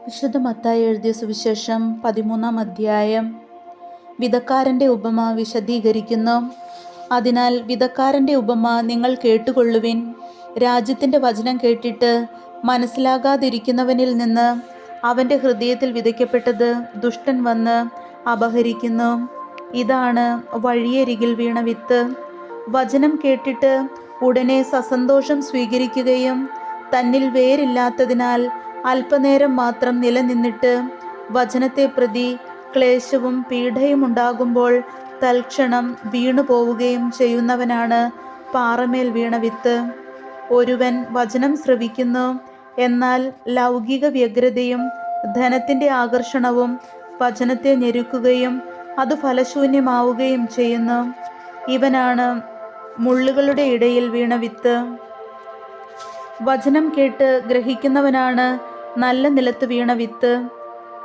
വിശുദ്ധ മത്തായി എഴുതിയ സുവിശേഷം പതിമൂന്നാം അധ്യായം. വിധക്കാരന്റെ ഉപമ വിശദീകരിക്കുന്നു. അതിനാൽ വിധക്കാരന്റെ ഉപമ നിങ്ങൾ കേട്ടുകൊള്ളുവിൻ. രാജ്യത്തിന്റെ വചനം കേട്ടിട്ട് മനസ്സിലാകാതിരിക്കുന്നവനിൽ നിന്ന് അവന്റെ ഹൃദയത്തിൽ വിതയ്ക്കപ്പെട്ടത് ദുഷ്ടൻ വന്ന് അപഹരിക്കുന്നു. ഇതാണ് വഴിയരികിൽ വീണ വിത്ത്. വചനം കേട്ടിട്ട് ഉടനെ സസന്തോഷം സ്വീകരിക്കുകയും തന്നിൽ വേരില്ലാത്തതിനാൽ അല്പനേരം മാത്രം നിലനിന്നിട്ട് വചനത്തെ പ്രതി ക്ലേശവും പീഡയും ഉണ്ടാകുമ്പോൾ തൽക്ഷണം വീണു പോവുകയും ചെയ്യുന്നവനാണ് പാറമേൽ വീണ വിത്ത്. ഒരുവൻ വചനം ശ്രവിക്കുന്നു. എന്നാൽ ലൗകിക വ്യഗ്രതയും ധനത്തിന്റെ ആകർഷണവും വചനത്തെ ഞെരുക്കുകയും അത് ഫലശൂന്യമാവുകയും ചെയ്യുന്നു. ഇവനാണ് മുള്ളുകളുടെ ഇടയിൽ വീണ വിത്ത്. വചനം കേട്ട് ഗ്രഹിക്കുന്നവനാണ് നല്ല നിലത്ത് വീണ വിത്ത്.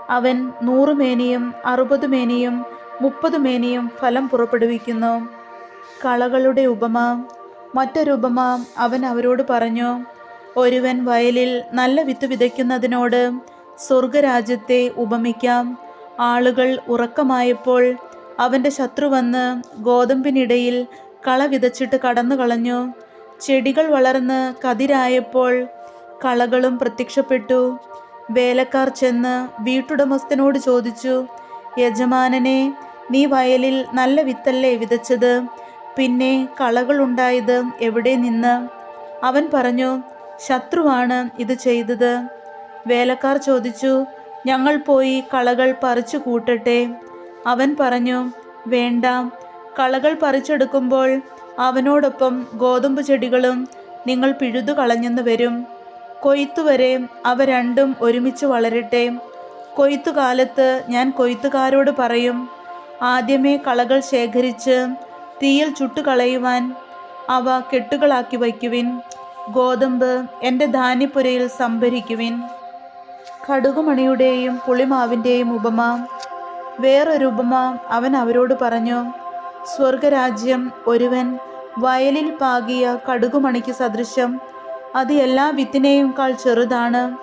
അവൻ നൂറ് മേനിയും അറുപത് മേനിയും മുപ്പത് മേനിയും ഫലം പുറപ്പെടുവിക്കുന്നു. കളകളുടെ ഉപമ. മറ്റൊരുപമ അവൻ അവരോട് പറഞ്ഞു ഒരുവൻ വയലിൽ നല്ല വിത്ത് വിതയ്ക്കുന്നതിനോട് സ്വർഗരാജ്യത്തെ ഉപമിക്കാം. ആളുകൾ ഉറക്കമായപ്പോൾ അവന്റെ ശത്രു വന്ന് ഗോതമ്പിനിടയിൽ കള വിതച്ചിട്ട് കടന്നു കളഞ്ഞു ചെടികൾ വളർന്ന് കതിരായപ്പോൾ കളകളും പ്രത്യക്ഷപ്പെട്ടു. വേലക്കാർ ചെന്ന് വീട്ടുടമസ്ഥനോട് ചോദിച്ചു യജമാനനെ നീ വയലിൽ നല്ല വിത്തല്ലേ വിതച്ചത്? പിന്നെ കളകളുണ്ടായത് എവിടെ നിന്ന്? അവൻ പറഞ്ഞു ശത്രുവാണ് ഇത് ചെയ്തത്. വേലക്കാർ ചോദിച്ചു ഞങ്ങൾ പോയി കളകൾ പറിച്ചു കൂട്ടട്ടെ. അവൻ പറഞ്ഞു വേണ്ട. കളകൾ പറിച്ചെടുക്കുമ്പോൾ അവനോടൊപ്പം ഗോതമ്പ് ചെടികളും നിങ്ങൾ പിഴുതു കളഞ്ഞെന്ന് വരും. കൊയ്ത്തുവരെ അവ രണ്ടും ഒരുമിച്ച് വളരട്ടെ. കൊയ്ത്തുകാലത്ത് ഞാൻ കൊയ്ത്തുകാരോട് പറയും ആദ്യമേ കളകൾ ശേഖരിച്ച് തീയിൽ ചുട്ടുകളയുവാൻ അവ കെട്ടുകളാക്കി വയ്ക്കുവിൻ. ഗോതമ്പ് എന്റെ ധാന്യപ്പുരയിൽ സംഭരിക്കുവിൻ. കടുകുമണിയുടെയും പുളിമാവിന്റെയും ഉപമ. വേറൊരു ഉപമ അവൻ അവരോട് പറഞ്ഞു സ്വർഗരാജ്യം ഒരുവൻ വയലിൽ പാകിയ കടുകുമണിക്ക് സദൃശം അത് എല്ലാ വിത്തിനെയുംക്കാൾ ചെറുതാണ്.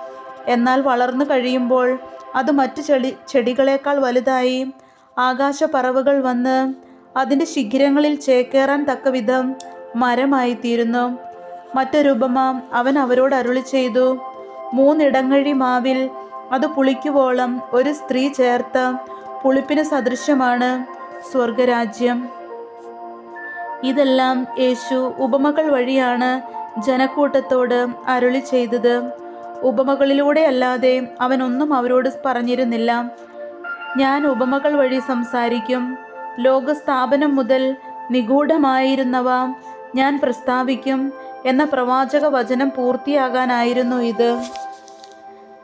എന്നാൽ വളർന്നു കഴിയുമ്പോൾ അത് മറ്റു ചെടി ചെടികളേക്കാൾ വലുതായി. ആകാശപ്പറവുകൾ വന്ന് അതിന്റെ ശിഖിരങ്ങളിൽ ചേക്കേറാൻ തക്കവിധം മരമായി തീരുന്നു മറ്റൊരുപമ അവൻ അവരോട് അരുളി ചെയ്തു. മൂന്നിടങ്ങഴി മാവിൽ അത് പുളിക്കുവോളം ഒരു സ്ത്രീ ചേർത്ത പുളിപ്പിന് സദൃശ്യമാണ് സ്വർഗരാജ്യം. ഇതെല്ലാം യേശു ഉപമകൾ വഴിയാണ് ജനക്കൂട്ടത്തോട് അരുളി ചെയ്തത്. ഉപമകളിലൂടെ അല്ലാതെ അവനൊന്നും അവരോട് പറഞ്ഞിരുന്നില്ല. ഞാൻ ഉപമകൾ വഴി സംസാരിക്കും. ലോകസ്ഥാപനം മുതൽ നിഗൂഢമായിരുന്നവ ഞാൻ പ്രസ്താവിക്കും എന്ന പ്രവാചക വചനം പൂർത്തിയാകാനായിരുന്നു ഇത്.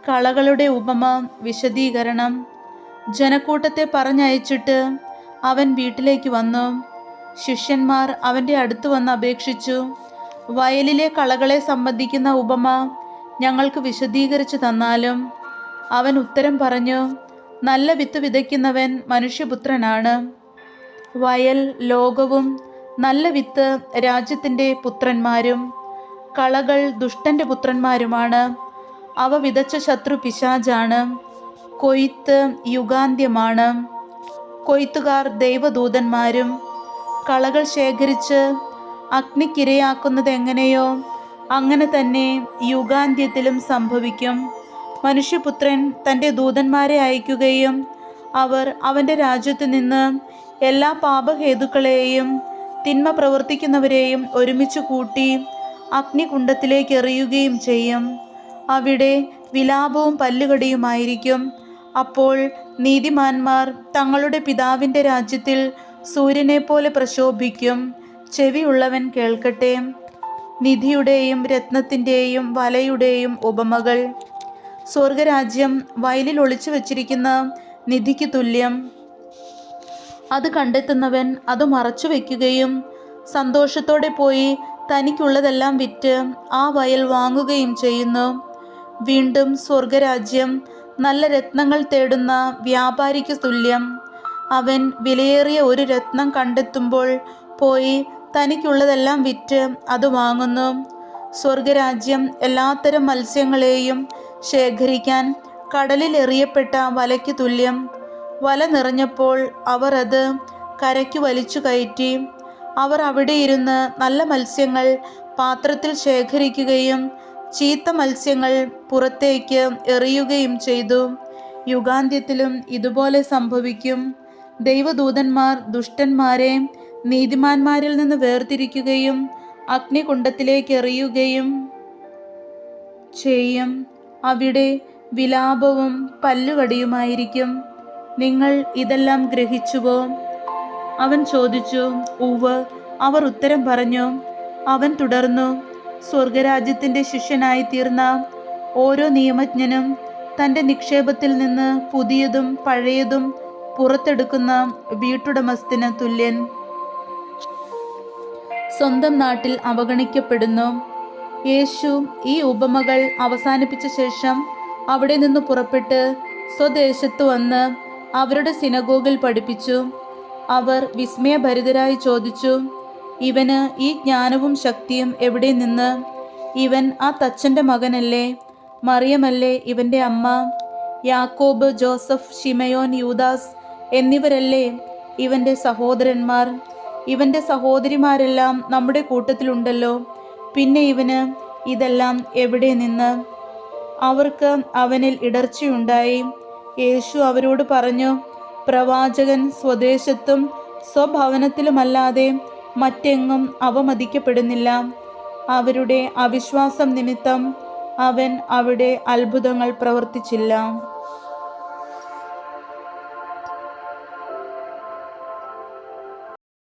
കളകളുടെ ഉപമ വിശദീകരണം. ജനക്കൂട്ടത്തെ പറഞ്ഞയച്ചിട്ട് അവൻ വീട്ടിലേക്ക് വന്നു. ശിഷ്യന്മാർ അവന്റെ അടുത്ത് വന്ന് അപേക്ഷിച്ചു. വയലിലെ കളകളെ സംബന്ധിക്കുന്ന ഉപമ ഞങ്ങൾക്ക് വിശദീകരിച്ചു തന്നാലും അവൻ ഉത്തരം പറഞ്ഞു നല്ല വിത്ത് വിതയ്ക്കുന്നവൻ മനുഷ്യപുത്രനാണ്. വയൽ ലോകവും നല്ല വിത്ത് രാജ്യത്തിന്റെ പുത്രന്മാരും കളകൾ ദുഷ്ടന്റെ പുത്രന്മാരുമാണ്. അവ വിതച്ച ശത്രു പിശാജാണ്. കൊയ്ത്ത് യുഗാന്ത്യമാണ്. കൊയ്ത്തുകാർ ദൈവദൂതന്മാരും കളകൾ ശേഖരിച്ച് അഗ്നിക്കിരയാക്കുന്നത് എങ്ങനെയോ? അങ്ങനെ തന്നെ യുഗാന്ത്യത്തിലും സംഭവിക്കും. മനുഷ്യപുത്രൻ തന്റെ ദൂതന്മാരെ അയക്കുകയും അവർ അവന്റെ രാജ്യത്തു നിന്ന് എല്ലാ പാപഹേതുക്കളെയും തിന്മ പ്രവർത്തിക്കുന്നവരെയും ഒരുമിച്ച് കൂട്ടി അഗ്നികുണ്ഡത്തിലേക്ക് എറിയുകയും ചെയ്യും. അവിടെ വിലാപവും പല്ലുകടിയുമായിരിക്കും. അപ്പോൾ നീതിമാന്മാർ തങ്ങളുടെ പിതാവിന്റെ രാജ്യത്തിൽ സൂര്യനെപ്പോലെ പ്രശോഭിക്കും. ചെവിയുള്ളവൻ കേൾക്കട്ടെ. നിധിയുടെയും രത്നത്തിന്റെയും വലയുടെയും ഉപമകൾ. സ്വർഗരാജ്യം വയലിൽ ഒളിച്ചു വച്ചിരിക്കുന്ന നിധിക്ക് തുല്യം. അത് കണ്ടെത്തുന്നവൻ അത് മറച്ചു വയ്ക്കുകയും സന്തോഷത്തോടെ പോയി തനിക്കുള്ളതെല്ലാം വിറ്റ് ആ വയൽ വാങ്ങുകയും ചെയ്യുന്നു. വീണ്ടും സ്വർഗരാജ്യം നല്ല രത്നങ്ങൾ തേടുന്ന വ്യാപാരിക്ക് തുല്യം. അവൻ വിലയേറിയ ഒരു രത്നം കണ്ടെത്തുമ്പോൾ പോയി തനിക്കുള്ളതെല്ലാം വിറ്റ് അത് വാങ്ങുന്നു. സ്വർഗരാജ്യം എല്ലാത്തരം മത്സ്യങ്ങളെയും ശേഖരിക്കാൻ കടലിൽ എറിയപ്പെട്ട വലയ്ക്ക് തുല്യം. വല നിറഞ്ഞപ്പോൾ അവർ അത് കരയ്ക്ക് വലിച്ചു കയറ്റി. അവർ അവിടെ ഇരുന്ന് നല്ല മത്സ്യങ്ങൾ പാത്രത്തിൽ ശേഖരിക്കുകയും ചീത്ത മത്സ്യങ്ങൾ പുറത്തേക്ക് എറിയുകയും ചെയ്തു. യുഗാന്ത്യത്തിലും ഇതുപോലെ സംഭവിക്കും. ദൈവദൂതന്മാർ ദുഷ്ടന്മാരെ നീതിമാന്മാരിൽ നിന്ന് വേർതിരിക്കുകയും അഗ്നികുണ്ഡത്തിലേക്ക് എറിയുകയും ചെയ്യും. അവിടെ വിലാപവും പല്ലുകടിയുമായിരിക്കും. നിങ്ങൾ ഇതെല്ലാം ഗ്രഹിച്ചുവോ? അവൻ ചോദിച്ചു ഉവ് അവർ ഉത്തരം പറഞ്ഞു അവൻ തുടർന്നു. സ്വർഗരാജ്യത്തിന്റെ ശിഷ്യനായി തീർന്ന ഓരോ നിയമജ്ഞനും തന്റെ നിക്ഷേപത്തിൽ നിന്ന് പുതിയതും പഴയതും പുറത്തെടുക്കുന്ന വീട്ടുടമസ്ഥന് തുല്യൻ സ്വന്തം നാട്ടിൽ അവഗണിക്കപ്പെടുന്നു. യേശു ഈ ഉപമകൾ അവസാനിപ്പിച്ച ശേഷം അവിടെ നിന്ന് പുറപ്പെട്ട് സ്വദേശത്ത് വന്ന് അവരുടെ സിനഗോഗിൽ പഠിപ്പിച്ചു. അവർ വിസ്മയഭരിതരായി ചോദിച്ചു ഇവന് ഈ ജ്ഞാനവും ശക്തിയും എവിടെ നിന്ന്? ഇവൻ ആ തച്ചന്റെ മകനല്ലേ? മറിയമല്ലേ ഇവന്റെ അമ്മ? യാക്കോബ് ജോസഫ് ഷിമയോൻ യൂദാസ് എന്നിവരല്ലേ ഇവന്റെ സഹോദരന്മാർ? ഇവന്റെ സഹോദരിമാരെല്ലാം നമ്മുടെ കൂട്ടത്തിലുണ്ടല്ലോ. പിന്നെ ഇവന് ഇതെല്ലാം എവിടെ നിന്ന്? അവർക്ക് അവനിൽ ഇടർച്ചയുണ്ടായി. യേശു അവരോട് പറഞ്ഞു പ്രവാചകൻ സ്വദേശത്തും സ്വഭവനത്തിലുമല്ലാതെ മറ്റെങ്ങും അവമതിക്കപ്പെടുന്നില്ല. അവരുടെ അവിശ്വാസം നിമിത്തം അവൻ അവിടെ അത്ഭുതങ്ങൾ പ്രവർത്തിച്ചില്ല.